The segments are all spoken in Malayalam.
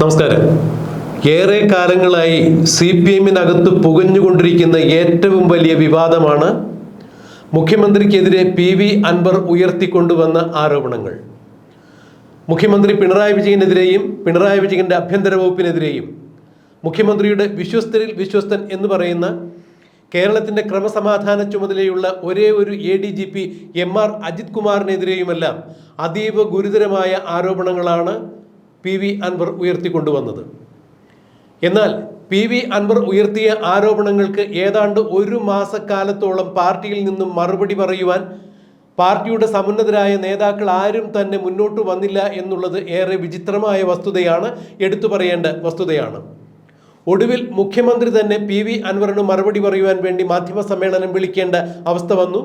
നമസ്കാരം. ഏറെ കാലങ്ങളായി സി പി എമ്മിനകത്ത് പുകഞ്ഞുകൊണ്ടിരിക്കുന്ന ഏറ്റവും വലിയ വിവാദമാണ് മുഖ്യമന്ത്രിക്കെതിരെ പി വി അൻവർ ഉയർത്തിക്കൊണ്ടുവന്ന ആരോപണങ്ങൾ. മുഖ്യമന്ത്രി പിണറായി വിജയനെതിരെയും പിണറായി വിജയന്റെ ആഭ്യന്തര വകുപ്പിനെതിരെയും മുഖ്യമന്ത്രിയുടെ വിശ്വസ്തരിൽ വിശ്വസ്തൻ എന്ന് പറയുന്ന കേരളത്തിന്റെ ക്രമസമാധാന ചുമതലയുള്ള ഒരേ ഒരു A D G P M R Ajit കുമാറിനെതിരെയുമെല്ലാം അതീവ ഗുരുതരമായ ആരോപണങ്ങളാണ് പി വി അൻവർ ഉയർത്തിക്കൊണ്ടുവന്നത്. എന്നാൽ പി വി അൻവർ ഉയർത്തിയ ആരോപണങ്ങൾക്ക് ഏതാണ്ട് ഒരു മാസക്കാലത്തോളം പാർട്ടിയിൽ നിന്നും മറുപടി പറയുവാൻ പാർട്ടിയുടെ സമുന്നതരായ നേതാക്കൾ ആരും തന്നെ മുന്നോട്ട് വന്നില്ല എന്നുള്ളത് ഏറെ വിചിത്രമായ വസ്തുതയാണ് എടുത്തു പറയേണ്ട വസ്തുതയാണ്. ഒടുവിൽ മുഖ്യമന്ത്രി തന്നെ പി വി അൻവറിന് മറുപടി പറയുവാൻ വേണ്ടി മാധ്യമ സമ്മേളനം വിളിക്കേണ്ട അവസ്ഥ വന്നു.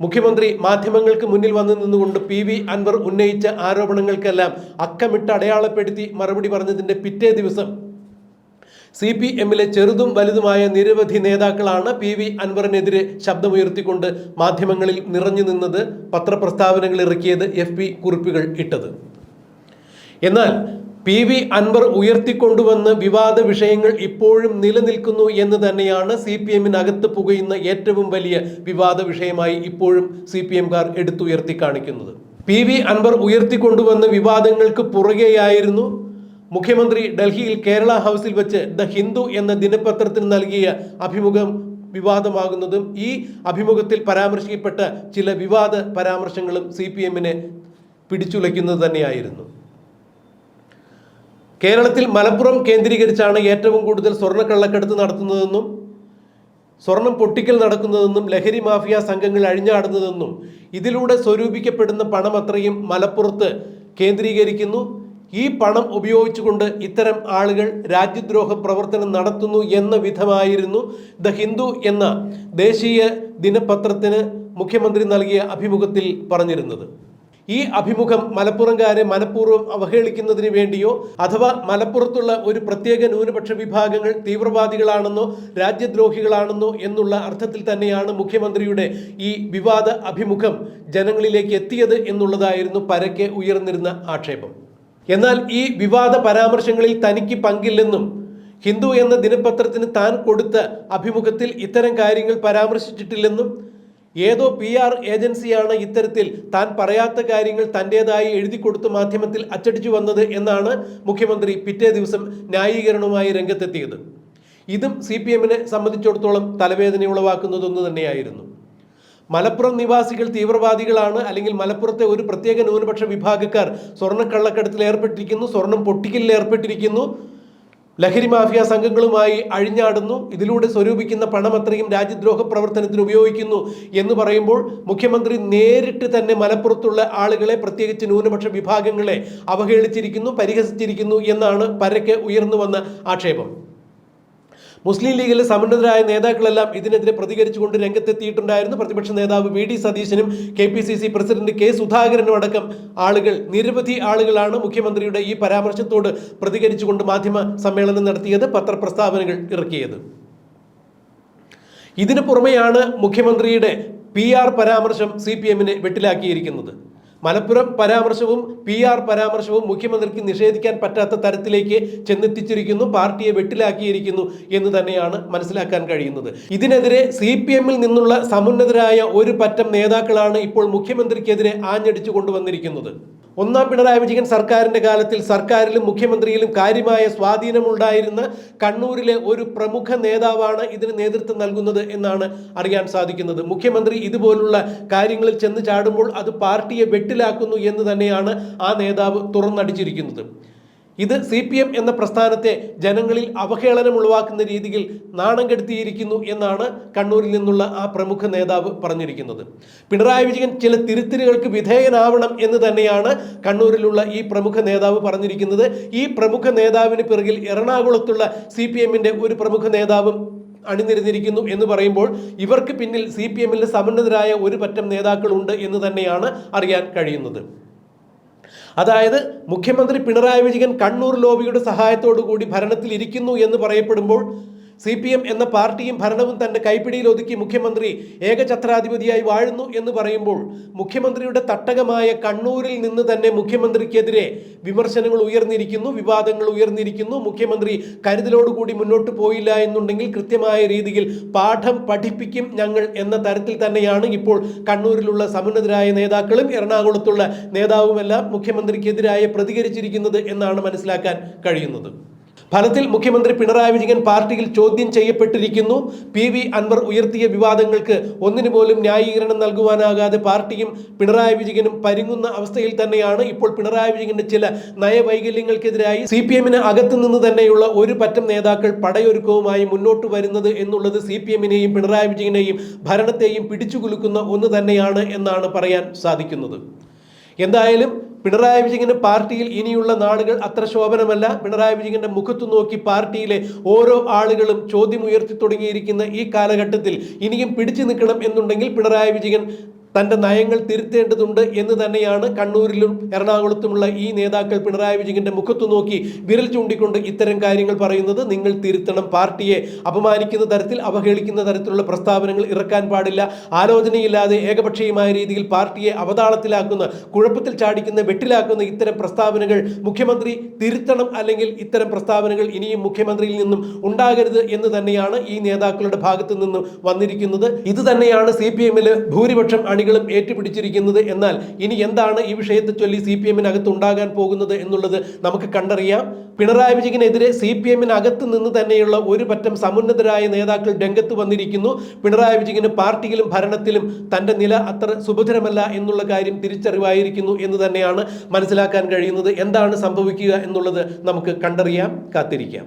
മുഖ്യമന്ത്രി മാധ്യമങ്ങൾക്ക് മുന്നിൽ വന്നു നിന്നുകൊണ്ട് പി വി അൻവർ ഉന്നയിച്ച ആരോപണങ്ങൾക്കെല്ലാം അക്കമിട്ട് അടയാളപ്പെടുത്തി മറുപടി പറഞ്ഞതിന്റെ പിറ്റേ ദിവസം സി പി എമ്മിലെ ചെറുതും വലുതുമായ നിരവധി നേതാക്കളാണ് പി വി അൻവറിനെതിരെ ശബ്ദമുയർത്തിക്കൊണ്ട് മാധ്യമങ്ങളിൽ നിറഞ്ഞു നിന്നത് പത്രപ്രസ്താവനകൾ ഇറക്കിയത് എഫ് പി കുറിപ്പുകൾ ഇട്ടത്. എന്നാൽ പി വി അൻവർ ഉയർത്തിക്കൊണ്ടുവന്ന വിവാദ വിഷയങ്ങൾ ഇപ്പോഴും നിലനിൽക്കുന്നു എന്ന് തന്നെയാണ് സി പി എമ്മിനകത്ത് പുകയുന്ന ഏറ്റവും വലിയ വിവാദ വിഷയമായി ഇപ്പോഴും സി പി എംകാർ എടുത്തുയർത്തി കാണിക്കുന്നത്. പി വി അൻവർ ഉയർത്തിക്കൊണ്ടുവന്ന വിവാദങ്ങൾക്ക് പുറകെയായിരുന്നു മുഖ്യമന്ത്രി ഡൽഹിയിൽ കേരള ഹൗസിൽ വെച്ച് ദ ഹിന്ദു എന്ന ദിനപത്രത്തിന് നൽകിയ അഭിമുഖം വിവാദമാകുന്നതും ഈ അഭിമുഖത്തിൽ പരാമർശിക്കപ്പെട്ട ചില വിവാദ പരാമർശങ്ങളും സി പി എമ്മിനെ പിടിച്ചുലയ്ക്കുന്നത് തന്നെയായിരുന്നു. കേരളത്തിൽ മലപ്പുറം കേന്ദ്രീകരിച്ചാണ് ഏറ്റവും കൂടുതൽ സ്വർണക്കള്ളക്കടത്ത് നടത്തുന്നതെന്നും സ്വർണം പൊട്ടിക്കൽ നടക്കുന്നതെന്നും ലഹരി മാഫിയ സംഘങ്ങൾ അഴിഞ്ഞാടുന്നതെന്നും ഇതിലൂടെ സ്വരൂപിക്കപ്പെടുന്ന പണം അത്രയും മലപ്പുറത്ത് കേന്ദ്രീകരിക്കുന്നു. ഈ പണം ഉപയോഗിച്ചുകൊണ്ട് ഇത്തരം ആളുകൾ രാജ്യദ്രോഹ പ്രവർത്തനം നടത്തുന്നു എന്ന വിധമായിരുന്നു ദ ഹിന്ദു എന്ന ദേശീയ ദിനപത്രത്തിന് മുഖ്യമന്ത്രി നൽകിയ അഭിമുഖത്തിൽ പറഞ്ഞിരുന്നത്. ഈ അഭിമുഖം മലപ്പുറംകാരെ മനഃപൂർവം അവഹേളിക്കുന്നതിന് വേണ്ടിയോ അഥവാ മലപ്പുറത്തുള്ള ഒരു പ്രത്യേക ന്യൂനപക്ഷ വിഭാഗങ്ങൾ തീവ്രവാദികളാണെന്നോ രാജ്യദ്രോഹികളാണെന്നോ എന്നുള്ള അർത്ഥത്തിൽ തന്നെയാണ് മുഖ്യമന്ത്രിയുടെ ഈ വിവാദ അഭിമുഖം ജനങ്ങളിലേക്ക് എത്തിയത് എന്നുള്ളതായിരുന്നു പരക്കെ ഉയർന്നിരുന്ന ആക്ഷേപം. എന്നാൽ ഈ വിവാദ പരാമർശങ്ങളിൽ തനിക്ക് പങ്കില്ലെന്നും ഹിന്ദു എന്ന ദിനപത്രത്തിന് താൻ കൊടുത്ത അഭിമുഖത്തിൽ ഇത്തരം കാര്യങ്ങൾ പരാമർശിച്ചിട്ടില്ലെന്നും ഏതോ പി ആർ ഏജൻസിയാണ് ഇത്തരത്തിൽ താൻ പറയാത്ത കാര്യങ്ങൾ തന്റെതായി എഴുതി കൊടുത്ത് മാധ്യമത്തിൽ അച്ചടിച്ചു വന്നത് എന്നാണ് മുഖ്യമന്ത്രി പിറ്റേ ദിവസം ന്യായീകരണവുമായി രംഗത്തെത്തിയത്. ഇതും സി പി എമ്മിനെ സംബന്ധിച്ചിടത്തോളം തലവേദന ഉളവാക്കുന്നതൊന്നു തന്നെയായിരുന്നു. മലപ്പുറം നിവാസികൾ തീവ്രവാദികളാണ് അല്ലെങ്കിൽ മലപ്പുറത്തെ ഒരു പ്രത്യേക ന്യൂനപക്ഷ വിഭാഗക്കാർ സ്വർണക്കള്ളക്കടത്തിൽ ഏർപ്പെട്ടിരിക്കുന്നു സ്വർണം പൊട്ടിക്കലിൽ ഏർപ്പെട്ടിരിക്കുന്നു ലഹരി മാഫിയ സംഘങ്ങളുമായി അഴിഞ്ഞാടുന്നു. ഇതിലൂടെ സ്വരൂപിക്കുന്ന പണം അത്രയും രാജ്യദ്രോഹ പ്രവർത്തനത്തിന് ഉപയോഗിക്കുന്നു എന്ന് പറയുമ്പോൾ മുഖ്യമന്ത്രി നേരിട്ട് തന്നെ മലപ്പുറത്തുള്ള ആളുകളെ പ്രത്യേകിച്ച് ന്യൂനപക്ഷ വിഭാഗങ്ങളെ അവഹേളിച്ചിരിക്കുന്നു പരിഹസിച്ചിരിക്കുന്നു എന്നാണ് പരക്കെ ഉയർന്നു വന്ന ആക്ഷേപം. മുസ്ലിം ലീഗിലെ സമുന്നതരായ നേതാക്കളെല്ലാം ഇതിനെതിരെ പ്രതികരിച്ചുകൊണ്ട് രംഗത്തെത്തിയിട്ടുണ്ടായിരുന്നു. പ്രതിപക്ഷ നേതാവ് വി ഡി സതീശനും K P C C president K സുധാകരനും അടക്കം ആളുകൾ നിരവധി ആളുകളാണ് മുഖ്യമന്ത്രിയുടെ ഈ പരാമർശത്തോട് പ്രതികരിച്ചുകൊണ്ട് മാധ്യമ സമ്മേളനം നടത്തിയത് പത്രപ്രസ്താവനകൾ ഇറക്കിയത്. ഇതിനു പുറമെയാണ് മുഖ്യമന്ത്രിയുടെ പി ആർ പരാമർശം സി പി എമ്മിനെ വെട്ടിലാക്കിയിരിക്കുന്നത്. മലപ്പുറം പരാമർശവും പി ആർ പരാമർശവും മുഖ്യമന്ത്രിക്ക് നിഷേധിക്കാൻ പറ്റാത്ത തരത്തിലേക്ക് ചെന്നെത്തിച്ചിരിക്കുന്നു പാർട്ടിയെ വെട്ടിലാക്കിയിരിക്കുന്നു എന്ന് തന്നെയാണ് മനസ്സിലാക്കാൻ കഴിയുന്നത്. ഇതിനെതിരെ സി പി എമ്മിൽ നിന്നുള്ള സമുന്നതരായ ഒരു പറ്റം നേതാക്കളാണ് ഇപ്പോൾ മുഖ്യമന്ത്രിക്കെതിരെ ആഞ്ഞടിച്ചു കൊണ്ടുവന്നിരിക്കുന്നത്. ഒന്നാം പിണറായി വിജയൻ സർക്കാരിന്റെ കാലത്തിൽ സർക്കാരിലും മുഖ്യമന്ത്രിയിലും കാര്യമായ സ്വാധീനമുണ്ടായിരുന്ന കണ്ണൂരിലെ ഒരു പ്രമുഖ നേതാവാണ് ഇതിന് നേതൃത്വം നൽകുന്നത് എന്നാണ് അറിയാൻ സാധിക്കുന്നത്. മുഖ്യമന്ത്രി ഇതുപോലുള്ള കാര്യങ്ങളിൽ ചെന്ന് ചാടുമ്പോൾ അത് പാർട്ടിയെ വെട്ടിലാക്കുന്നു എന്ന് തന്നെയാണ് ആ നേതാവ് തുറന്നടിച്ചിരിക്കുന്നത്. ഇത് സി പി എം എന്ന പ്രസ്ഥാനത്തെ ജനങ്ങളിൽ അവഹേളനം ഉളവാക്കുന്ന രീതിയിൽ നാണം കെടുത്തിയിരിക്കുന്നു എന്നാണ് കണ്ണൂരിൽ നിന്നുള്ള ആ പ്രമുഖ നേതാവ് പറഞ്ഞിരിക്കുന്നത്. പിണറായി വിജയൻ ചില തിരുത്തലുകൾക്ക് വിധേയനാവണം എന്ന് തന്നെയാണ് കണ്ണൂരിലുള്ള ഈ പ്രമുഖ നേതാവ് പറഞ്ഞിരിക്കുന്നത്. ഈ പ്രമുഖ നേതാവിന് പിറകിൽ എറണാകുളത്തുള്ള സി ഒരു പ്രമുഖ നേതാവും അണിനിരന്നിരിക്കുന്നു എന്ന് പറയുമ്പോൾ ഇവർക്ക് പിന്നിൽ സി പി എമ്മിൽ ഒരു പറ്റം നേതാക്കളുണ്ട് എന്ന് തന്നെയാണ് അറിയാൻ കഴിയുന്നത്. അതായത് മുഖ്യമന്ത്രി പിണറായി വിജയൻ കണ്ണൂർ ലോബിയുടെ സഹായത്തോടു കൂടി ഭരണത്തിൽ ഇരിക്കുന്നു എന്ന് പറയപ്പെടുമ്പോൾ സി പി എം എന്ന പാർട്ടിയും ഭരണവും തന്റെ കൈപ്പിടിയിൽ ഒതുക്കി മുഖ്യമന്ത്രി ഏകഛത്രാധിപതിയായി വാഴുന്നു എന്ന് പറയുമ്പോൾ മുഖ്യമന്ത്രിയുടെ തട്ടകമായ കണ്ണൂരിൽ നിന്ന് തന്നെ മുഖ്യമന്ത്രിക്കെതിരെ വിമർശനങ്ങൾ ഉയർന്നിരിക്കുന്നു വിവാദങ്ങൾ ഉയർന്നിരിക്കുന്നു. മുഖ്യമന്ത്രി കരുതലോടുകൂടി മുന്നോട്ട് പോയില്ല എന്നുണ്ടെങ്കിൽ കൃത്യമായ രീതിയിൽ പാഠം പഠിപ്പിക്കും ഞങ്ങൾ എന്ന തരത്തിൽ തന്നെയാണ് ഇപ്പോൾ കണ്ണൂരിലുള്ള സമുന്നതരായ നേതാക്കളും എറണാകുളത്തുള്ള നേതാവുമെല്ലാം മുഖ്യമന്ത്രിക്കെതിരായ പ്രതികരിച്ചിരിക്കുന്നത് എന്നാണ് മനസ്സിലാക്കാൻ കഴിയുന്നത്. ഫലത്തിൽ മുഖ്യമന്ത്രി പിണറായി വിജയൻ പാർട്ടിയിൽ ചോദ്യം ചെയ്യപ്പെട്ടിരിക്കുന്നു. പി വി അൻവർ ഉയർത്തിയ വിവാദങ്ങൾക്ക് ഒന്നിനു പോലും ന്യായീകരണം നൽകുവാനാകാതെ പാർട്ടിയും പിണറായി വിജയനും പരുങ്ങുന്ന അവസ്ഥയിൽ തന്നെയാണ്. ഇപ്പോൾ പിണറായി വിജയന്റെ ചില നയവൈകല്യങ്ങൾക്കെതിരായി സി പി എമ്മിന് അകത്തുനിന്ന് തന്നെയുള്ള ഒരു പറ്റം നേതാക്കൾ പടയൊരുക്കവുമായി മുന്നോട്ട് വരുന്നത് എന്നുള്ളത് സി പി എമ്മിനെയും പിണറായി വിജയനെയും ഭരണത്തെയും പിടിച്ചുകുലുക്കുന്ന ഒന്ന് തന്നെയാണ് എന്നാണ് പറയാൻ സാധിക്കുന്നത്. എന്തായാലും പിണറായി വിജയന്റെ പാർട്ടിയിൽ ഇനിയുള്ള നാളുകൾ അത്ര ശോഭനമല്ല. പിണറായി വിജയന്റെ മുഖത്തു നോക്കി പാർട്ടിയിലെ ഓരോ ആളുകളും ചോദ്യം ഉയർത്തി തുടങ്ങിയിരിക്കുന്ന ഈ കാലഘട്ടത്തിൽ ഇനിയും പിടിച്ചു നിൽക്കണം എന്നുണ്ടെങ്കിൽ പിണറായി വിജയൻ തന്റെ നയങ്ങൾ തിരുത്തേണ്ടതുണ്ട് എന്ന് തന്നെയാണ് കണ്ണൂരിലും എറണാകുളത്തുമുള്ള ഈ നേതാക്കൾ പിണറായി വിജയന്റെ മുഖത്തു നോക്കി വിരൽ ചൂണ്ടിക്കൊണ്ട് ഇത്തരം കാര്യങ്ങൾ പറയുന്നത് നിങ്ങൾ തിരുത്തണം പാർട്ടിയെ. അപമാനിക്കുന്ന തരത്തിൽ അവഹേളിക്കുന്ന തരത്തിലുള്ള പ്രസ്താവനകൾ ഇറക്കാൻ പാടില്ല. ആലോചനയില്ലാതെ ഏകപക്ഷീയമായ രീതിയിൽ പാർട്ടിയെ അവതാളത്തിലാക്കുന്ന കുഴപ്പത്തിൽ ചാടിക്കുന്ന വെട്ടിലാക്കുന്ന ഇത്തരം പ്രസ്താവനകൾ മുഖ്യമന്ത്രി തിരുത്തണം അല്ലെങ്കിൽ ഇത്തരം പ്രസ്താവനകൾ ഇനിയും മുഖ്യമന്ത്രിയിൽ നിന്നും ഉണ്ടാകരുത് എന്ന് തന്നെയാണ് ഈ നേതാക്കളുടെ ഭാഗത്തു നിന്നും വന്നിരിക്കുന്നത്. ഇത് തന്നെയാണ് സി പി എമ്മിൽ ഭൂരിപക്ഷം അണികളും ഏറ്റുപിടിച്ചിരിക്കുന്നത് എന്നാൽ ഇനി എന്താണ് ഈ വിഷയത്തെ ചൊല്ലി സി പി എമ്മിനകത്ത് ഉണ്ടാകാൻ പോകുന്നത് എന്നുള്ളത് നമുക്ക് കണ്ടറിയാം. പിണറായി വിജയനെതിരെ സി പി എമ്മിനകത്ത് നിന്ന് തന്നെയുള്ള ഒരു പറ്റം സമുന്നതരായ നേതാക്കൾ രംഗത്ത് വന്നിരിക്കുന്നു. പിണറായി വിജയന് പാർട്ടിയിലും ഭരണത്തിലും തന്റെ നില അത്ര സുഭദ്രമല്ല എന്നുള്ള കാര്യം തിരിച്ചറിവായിരിക്കുന്നു എന്ന് തന്നെയാണ് മനസ്സിലാക്കാൻ കഴിയുന്നത്. എന്താണ് സംഭവിക്കുക എന്നുള്ളത് നമുക്ക് കണ്ടറിയാം കാത്തിരിക്കാം.